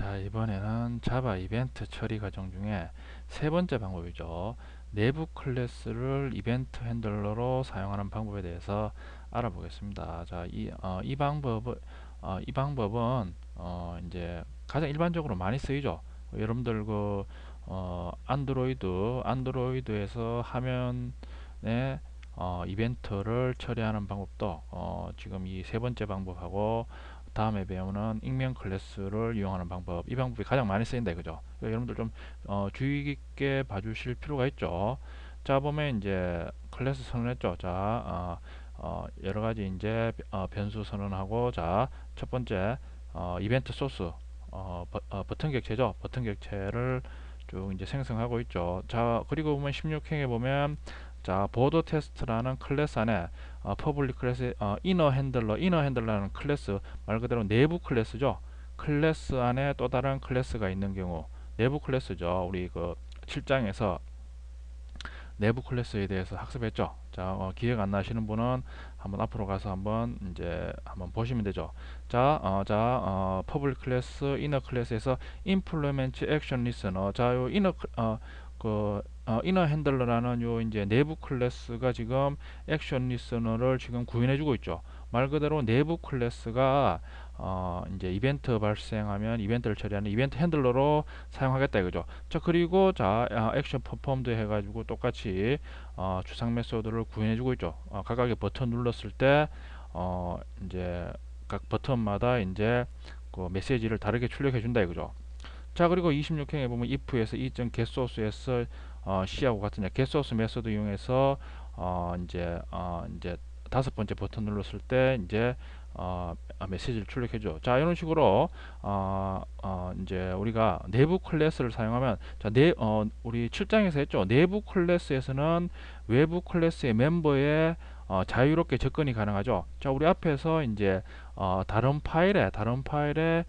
자 이번에는 자바 이벤트 처리 과정 중에 세 번째 방법이죠. 내부 클래스를 이벤트 핸들러로 사용하는 방법에 대해서 알아보겠습니다. 자이 어, 이 방법은 어, 이 방법은 어, 이제 가장 일반적으로 많이 쓰이죠. 여러분들 그 어, 안드로이드 안드로이드에서 화면에 어, 이벤트를 처리하는 방법도 어, 지금 이 세 번째 방법하고 다음에 배우는 익명 클래스를 이용하는 방법. 이 방법이 가장 많이 쓰인다 그러니까 여러분들 좀 어, 주의 깊게 봐주실 필요가 있죠? 자 보면 이제 클래스 선언했죠? 자 어, 어, 여러가지 이제 어, 변수 선언하고 자 첫 번째 어, 이벤트 소스 어, 버, 어, 버튼 객체죠? 버튼 객체를 쭉 이제 생성하고 있죠. 자 그리고 보면 16행에 보면 자 보드 테스트라는 클래스 안에 어, 퍼블릭 클래스 어, 이너 핸들러 이너 핸들러라는 클래스 말 그대로 내부 클래스죠. 클래스 안에 또 다른 클래스가 있는 경우 내부 클래스죠. 우리 그 7장에서 내부 클래스에 대해서 학습했죠. 자 어, 기억 안 나시는 분은 한번 앞으로 가서 한번 이제 한번 보시면 되죠. 자, 어, 자, 어, 퍼블릭 클래스, 이너 클래스에서 implement action listener. 자, 요 이너 어, 그 어, 이너 핸들러라는 요 이제 내부 클래스가 지금 액션 리스너를 지금 구현해 주고 있죠. 말 그대로 내부 클래스가 어, 이제 이벤트 발생하면 이벤트를 처리하는 이벤트 핸들러로 사용하겠다 이거죠. 자 그리고 자 아, 액션 퍼폼도 해 가지고 똑같이 어, 주상 메소드를 구현해 주고 있죠. 어, 각각의 버튼 눌렀을 때 어, 이제 각 버튼마다 이제 그 메시지를 다르게 출력해 준다 이거죠. 자 그리고 26행에 보면 if에서 이점 get소스에서 어, C하고 같은 get소스 메소드 이용해서 어, 이제 어, 이제 다섯 번째 버튼 눌렀을 때 이제 어, 메시지를 출력해줘. 자 이런 식으로 어, 어, 이제 우리가 내부 클래스를 사용하면 자 내, 어, 우리 7장에서 했죠. 내부 클래스에서는 외부 클래스의 멤버에 어, 자유롭게 접근이 가능하죠. 자 우리 앞에서 이제 어, 다른 파일에 다른 파일에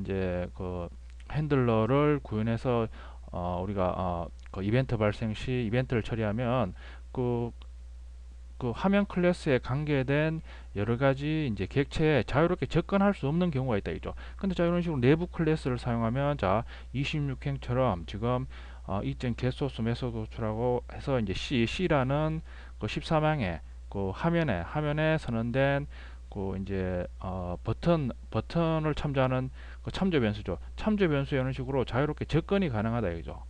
이제 그 핸들러를 구현해서 어, 우리가 어, 그 이벤트 발생 시 이벤트를 처리하면 그, 그 화면 클래스에 관계된 여러 가지 이제 객체에 자유롭게 접근할 수 없는 경우가 있다 이죠. 근데 자 이런 식으로 내부 클래스를 사용하면 자 26행처럼 지금 어, 이점 get소스 메소드 호출하고 해서 이제 C, C라는 그 13항에 그 화면에 화면에 선언된 그 이제 어 버튼 버튼을 참조하는 그 참조 변수죠. 참조 변수 이런 식으로 자유롭게 접근이 가능하다 이거죠.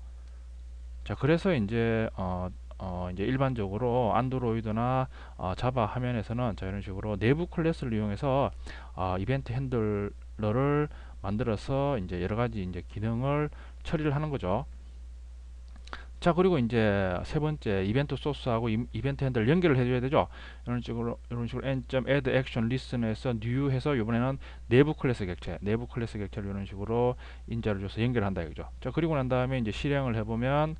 자 그래서 이제 어, 어 이제 일반적으로 안드로이드나 어, 자바 화면에서는 자 이런 식으로 내부 클래스를 이용해서 어, 이벤트 핸들러를 만들어서 이제 여러 가지 이제 기능을 처리를 하는 거죠. 자 그리고 이제 세 번째 이벤트 소스하고 이, 이벤트 핸들 연결을 해줘야 되죠? 이런 식으로 이런 식으로 n.add action listen에서 new 해서 이번에는 내부 클래스 객체 내부 클래스 객체를 이런 식으로 인자를 줘서 연결한다 이거죠? 자 그리고 난 다음에 이제 실행을 해보면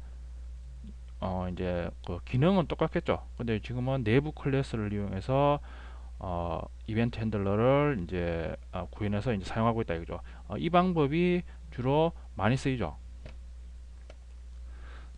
어 이제 그 기능은 똑같겠죠? 근데 지금은 내부 클래스를 이용해서 어 이벤트 핸들러를 이제 어, 구현해서 이제 사용하고 있다 이거죠? 어, 이 방법이 주로 많이 쓰이죠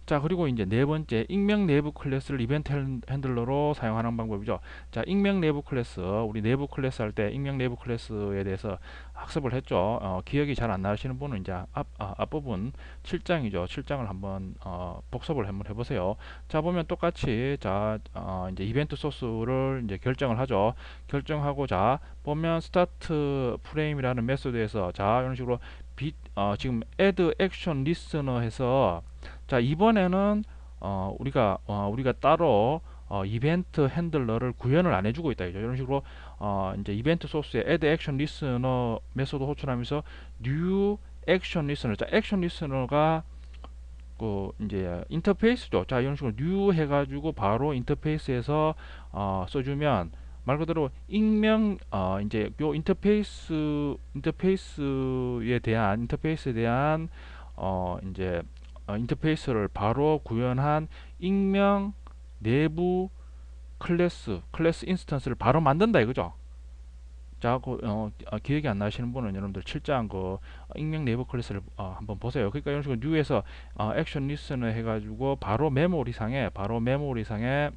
자 그리고 이제 네 번째 익명 내부 클래스를 이벤트 핸들러로 사용하는 방법이죠. 자 익명 내부 클래스 우리 내부 클래스 할 때 익명 내부 클래스에 대해서 학습을 했죠. 어, 기억이 잘 안 나시는 분은 이제 앞, 아, 앞부분 7장이죠. 7장을 한번 어, 복습을 한번 해보세요. 자 보면 똑같이 자 어, 이제 이벤트 소스를 이제 결정을 하죠. 결정하고 자 보면 스타트 프레임이라는 메소드에서 자 이런 식으로 비, 어, 지금 add action listener 해서 자 이번에는 어, 우리가 어, 우리가 따로 어, 이벤트 핸들러를 구현을 안 해주고 있다 이런 식으로 어, 이제 이벤트 소스에 add action listener 메소드 호출하면서 new action listener. 자 action listener가 그 이제 인터페이스죠. 자 이런 식으로 new 해가지고 바로 인터페이스에서 어, 써주면 말 그대로 익명 어 이제 요 인터페이스 인터페이스에 대한 인터페이스에 대한 어 이제 어, 인터페이스를 바로 구현한 익명 내부 클래스 클래스 인스턴스를 바로 만든다 이거죠 자, 그, 어, 아, 기억이 안 나시는 분은 여러분들 7장 그 익명 내부 클래스를 어, 한번 보세요. 그러니까 이런 식으로 뉴에서 어, 액션 리스너 해가지고 바로 메모리상에 바로 메모리상에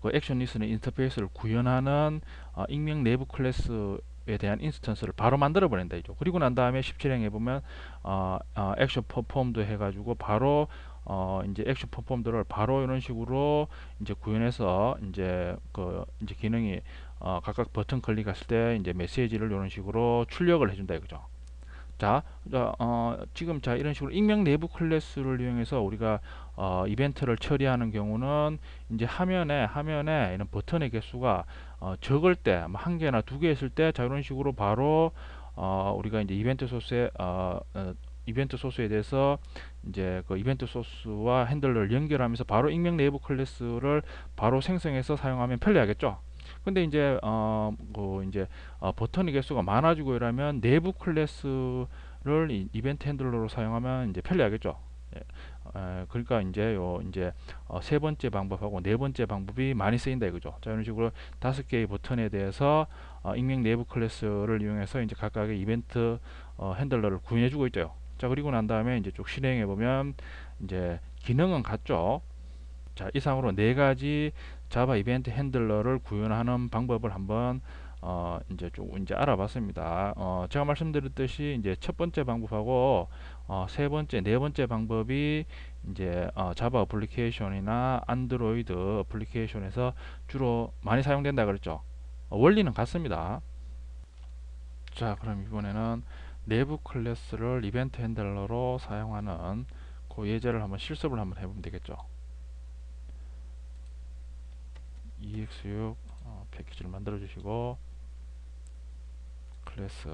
그 액션 리스너 인터페이스를 구현하는 어, 익명 내부 클래스 대한 인스턴스를 바로 만들어 버린다 이죠. 그리고 난 다음에 17행에 보면 어, 어, 액션 퍼폼도 해가지고 바로 어, 이제 액션 퍼폼들을 바로 이런 식으로 이제 구현해서 이제 그 이제 기능이 어, 각각 버튼 클릭했을 때 이제 메시지를 이런 식으로 출력을 해준다 이거죠. 자, 어, 지금 자 이런 식으로 익명 내부 클래스를 이용해서 우리가 어, 이벤트를 처리하는 경우는 이제 화면에 화면에 이런 버튼의 개수가 어, 적을 때 한 개나 두 개 있을 때 자 이런 식으로 바로 어, 우리가 이제 이벤트 소스에 어, 어, 이벤트 소스에 대해서 이제 그 이벤트 소스와 핸들러를 연결하면서 바로 익명 내부 클래스를 바로 생성해서 사용하면 편리하겠죠. 근데 이제 어뭐 이제 어, 버튼의 개수가 많아지고 이러면 내부 클래스를 이, 이벤트 핸들러로 사용하면 이제 편리하겠죠. 예. 에, 그러니까 이제 요 이제 어, 세 번째 방법하고 네 번째 방법이 많이 쓰인다 이거죠. 자 이런 식으로 다섯 개의 버튼에 대해서 어, 익명 내부 클래스를 이용해서 이제 각각의 이벤트 어, 핸들러를 구현해주고 있죠. 자 그리고 난 다음에 이제 쭉 실행해 보면 이제 기능은 같죠. 자 이상으로 네 가지 자바 이벤트 핸들러를 구현하는 방법을 한번 어 이제 쭉 이제 알아봤습니다. 어 제가 말씀드렸듯이 이제 첫 번째 방법하고 어 세 번째, 네 번째 방법이 이제 어 자바 어플리케이션이나 안드로이드 어플리케이션에서 주로 많이 사용된다 그랬죠. 어 원리는 같습니다. 자 그럼 이번에는 내부 클래스를 이벤트 핸들러로 사용하는 그 예제를 한번 실습을 한번 해보면 되겠죠. EX6 어, 패키지를 만들어 주시고 클래스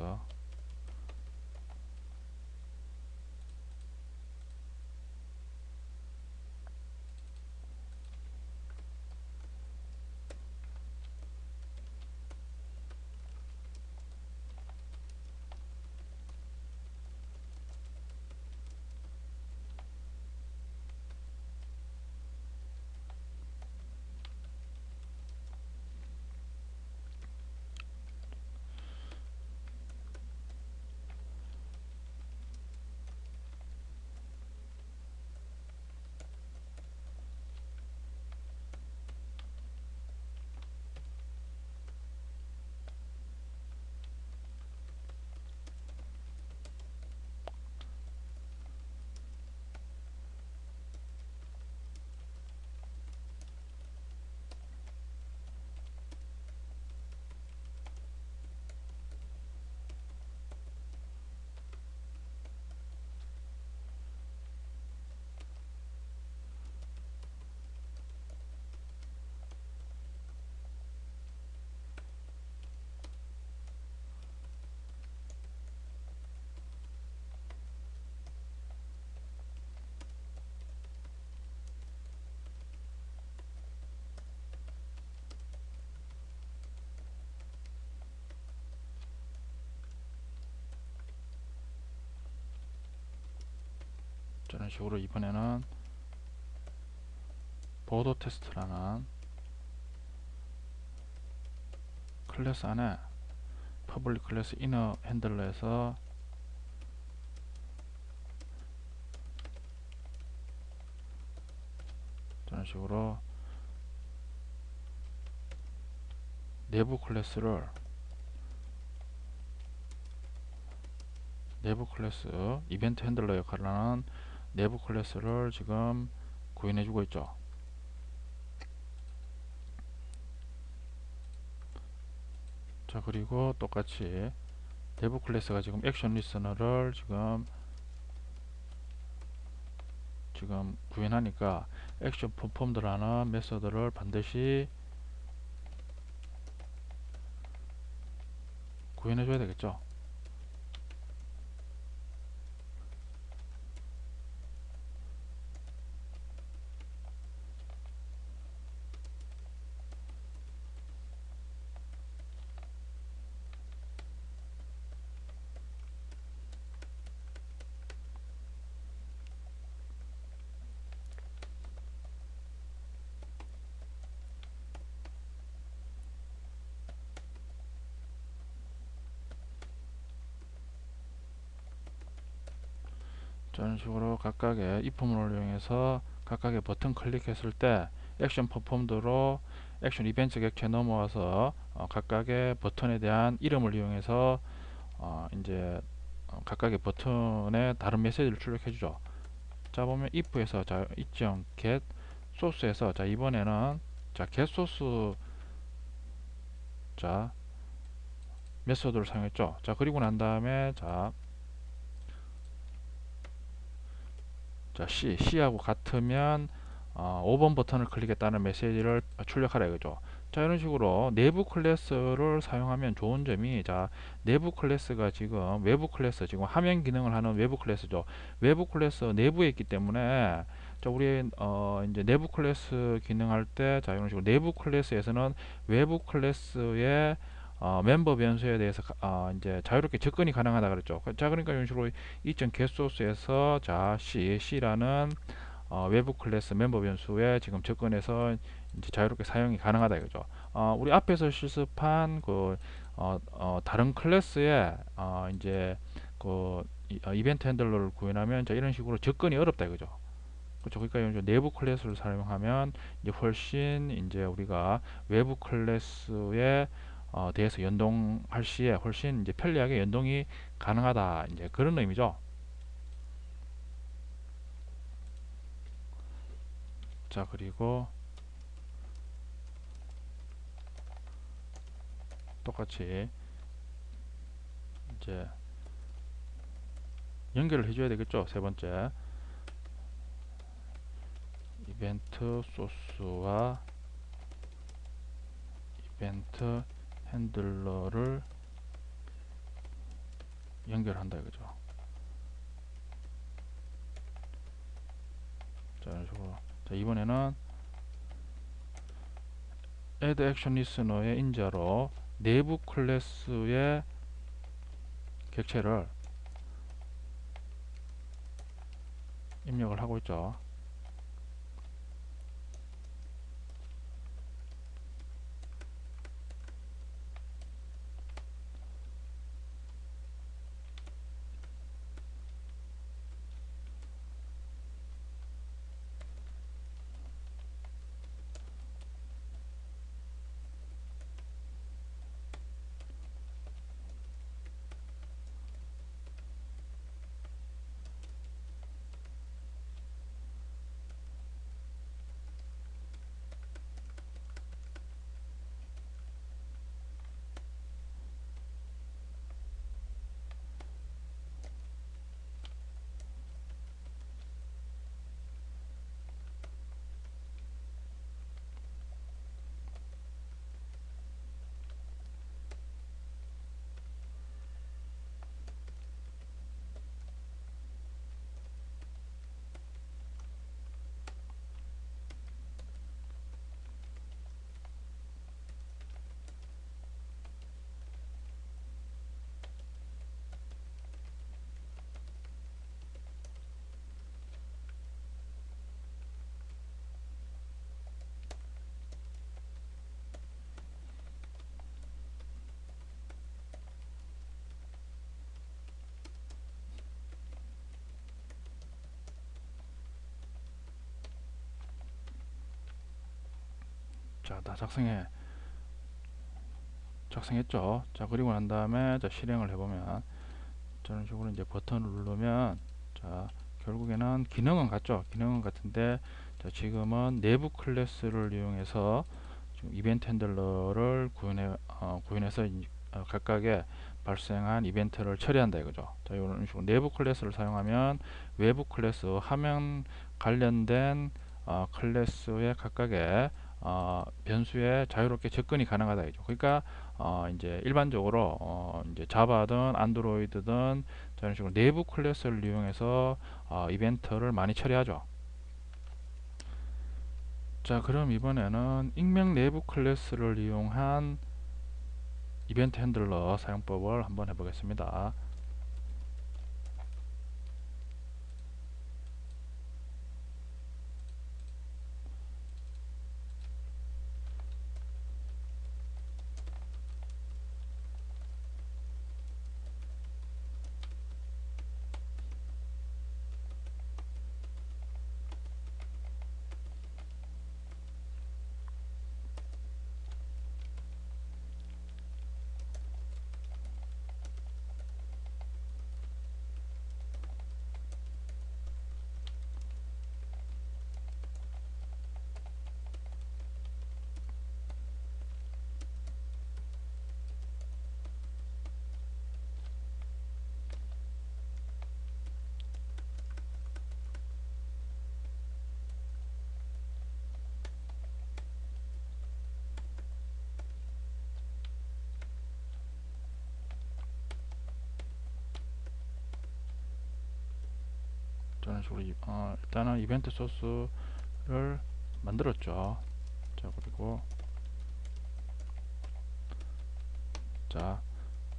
저런 식으로 이번에는 보도 테스트라는 클래스 안에 퍼블릭 클래스 이너 핸들러에서 저런 식으로 내부 클래스를 내부 클래스 이벤트 핸들러 역할을 하는 내부 클래스를 지금 구현해 주고 있죠. 자 그리고 똑같이 내부 클래스가 지금 액션 리스너를 지금 지금 구현하니까 액션 퍼폼드라는 메서드를 반드시 구현해 줘야 되겠죠 저런 식으로 각각의 if문을 이용해서 각각의 버튼 클릭했을 때 액션 퍼폼드로 액션 이벤트 객체 넘어와서 어, 각각의 버튼에 대한 이름을 이용해서 어, 이제 어, 각각의 버튼에 다른 메시지를 출력해 주죠. 자 보면 if에서 자 이점 get 소스에서 자 이번에는 자 get 소스 자 메소드를 사용했죠. 자 그리고 난 다음에 자, 자 C, C하고 같으면 어, 5번 버튼을 클릭했다는 메시지를 출력하라 이거죠. 자 이런 식으로 내부 클래스를 사용하면 좋은 점이 자 내부 클래스가 지금 외부 클래스 지금 화면 기능을 하는 외부 클래스죠. 외부 클래스 내부에 있기 때문에 자 우리 어 이제 내부 클래스 기능할 때 자 이런 식으로 내부 클래스에서는 외부 클래스의 어, 멤버 변수에 대해서 어, 이제 자유롭게 접근이 가능하다 그랬죠. 자 그러니까 이런 식으로 이점 get소스에서 자 C, C라는 어, 외부 클래스 멤버 변수에 지금 접근해서 이제 자유롭게 사용이 가능하다 이거죠. 어, 우리 앞에서 실습한 그 어, 어, 다른 클래스에 어, 이제 그 이, 어, 이벤트 핸들러를 구현하면 자 이런 식으로 접근이 어렵다 이거죠. 그렇죠. 그러니까 내부 클래스를 사용하면 이제 훨씬 이제 우리가 외부 클래스에 어, 대해서 연동할 시에 훨씬 이제 편리하게 연동이 가능하다 이제 그런 의미죠. 자 그리고 똑같이 이제 연결을 해줘야 되겠죠 세 번째 이벤트 소스와 이벤트 핸들러를 연결한다 이거죠 자 이런 식으로 자 이번에는 add action listener의 인자로 내부 클래스의 객체를 입력을 하고 있죠. 자, 다 작성해 작성했죠. 자, 그리고 난 다음에 자, 실행을 해보면 저런 식으로 이제 버튼을 누르면 자, 결국에는 기능은 같죠. 기능은 같은데 자, 지금은 내부 클래스를 이용해서 이벤트 핸들러를 구현해 어, 구현해서 어, 각각의 발생한 이벤트를 처리한다 이거죠. 자, 이런 식으로 내부 클래스를 사용하면 외부 클래스 화면 관련된 어, 클래스의 각각의 어, 변수에 자유롭게 접근이 가능하다 이죠. 그러니까 어, 이제 일반적으로 어, 이제 자바든 안드로이드든 이런 식으로 내부 클래스를 이용해서 어, 이벤트를 많이 처리하죠. 자, 그럼 이번에는 익명 내부 클래스를 이용한 이벤트 핸들러 사용법을 한번 해보겠습니다. 식으로 이- 어, 일단은 이벤트 소스를 만들었죠. 자 그리고 자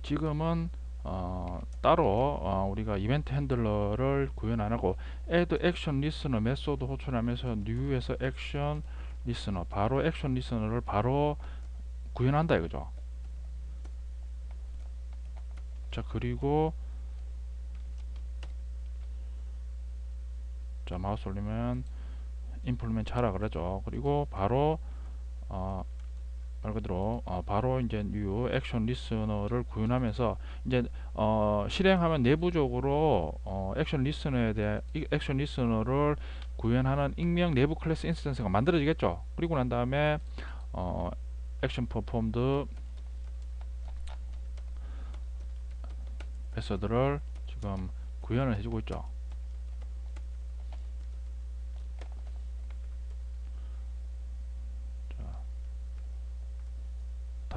지금은 어, 따로 어, 우리가 이벤트 핸들러를 구현 안 하고 add action listener 메소드 호출하면서 new에서 action listener 바로 action listener를 바로 구현한다 이거죠. 자 그리고 자 마우스 올리면 implement 하라 그러죠. 그리고 바로 어, 말 그대로 어, 바로 이제 new action listener를 구현하면서 이제 어, 실행하면 내부적으로 어, 액션 리스너에 대해 이 액션 리스너를 구현하는 익명 내부 클래스 인스턴스가 만들어지겠죠. 그리고 난 다음에 어, 액션 퍼폼드 메서드를 지금 구현을 해주고 있죠.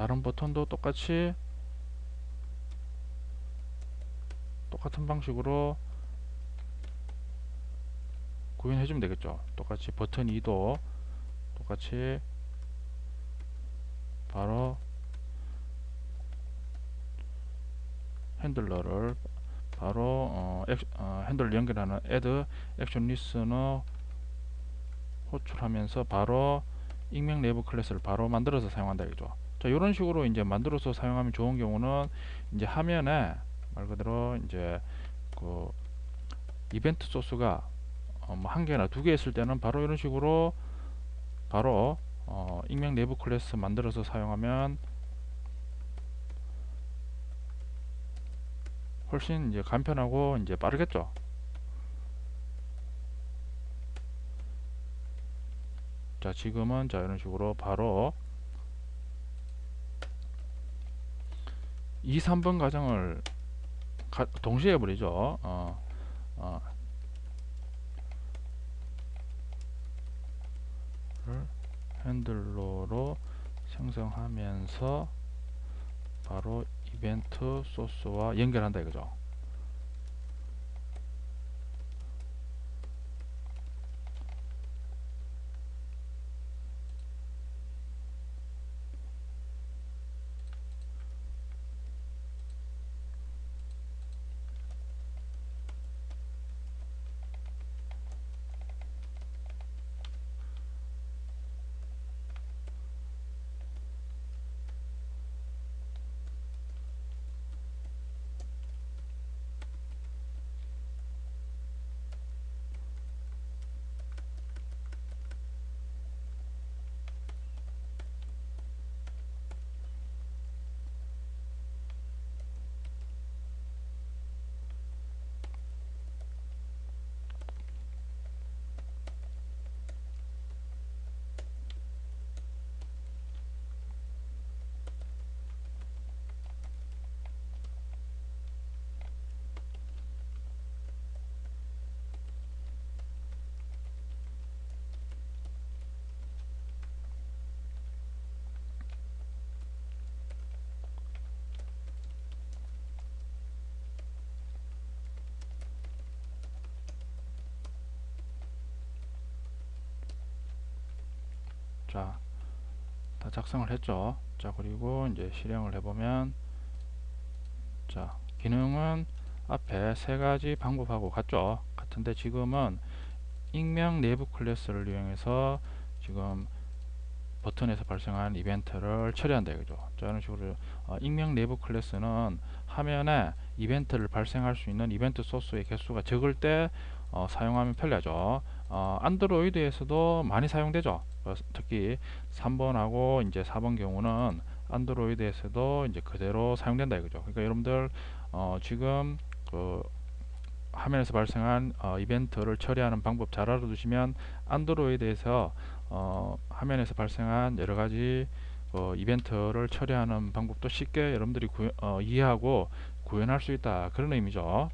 다른 버튼도 똑같이 똑같은 방식으로 구현해 주면 되겠죠. 똑같이 버튼 2도 똑같이 바로 핸들러를 바로 어, 액, 어, 핸들을 연결하는 add action listener 호출하면서 바로 익명 내부 클래스를 바로 만들어서 사용한다 이거죠 자 이런 식으로 이제 만들어서 사용하면 좋은 경우는 이제 화면에 말 그대로 이제 그 이벤트 소스가 어, 뭐한 개나 두 개 있을 때는 바로 이런 식으로 바로 어, 익명 내부 클래스 만들어서 사용하면 훨씬 이제 간편하고 이제 빠르겠죠. 자 지금은 자 이런 식으로 바로 2, 3번 과정을 가, 동시에 해버리죠. 어, 어. 를 핸들러로 생성하면서 바로 이벤트 소스와 연결한다 이거죠. 자, 다 작성을 했죠. 자, 그리고 이제 실행을 해보면, 자, 기능은 앞에 세 가지 방법하고 같죠. 같은데 지금은 익명 내부 클래스를 이용해서 지금 버튼에서 발생한 이벤트를 처리한다 이거죠. 자, 이런 식으로 어, 익명 내부 클래스는 화면에 이벤트를 발생할 수 있는 이벤트 소스의 개수가 적을 때 어, 사용하면 편리하죠. 어, 안드로이드에서도 많이 사용되죠. 어, 특히 3번하고 이제 4번 경우는 안드로이드에서도 이제 그대로 사용된다 이거죠. 그러니까 여러분들 어, 지금 그 화면에서 발생한 어, 이벤트를 처리하는 방법 잘 알아두시면 안드로이드에서 어, 화면에서 발생한 여러 가지 어, 이벤트를 처리하는 방법도 쉽게 여러분들이 구현, 어, 이해하고 구현할 수 있다 그런 의미죠.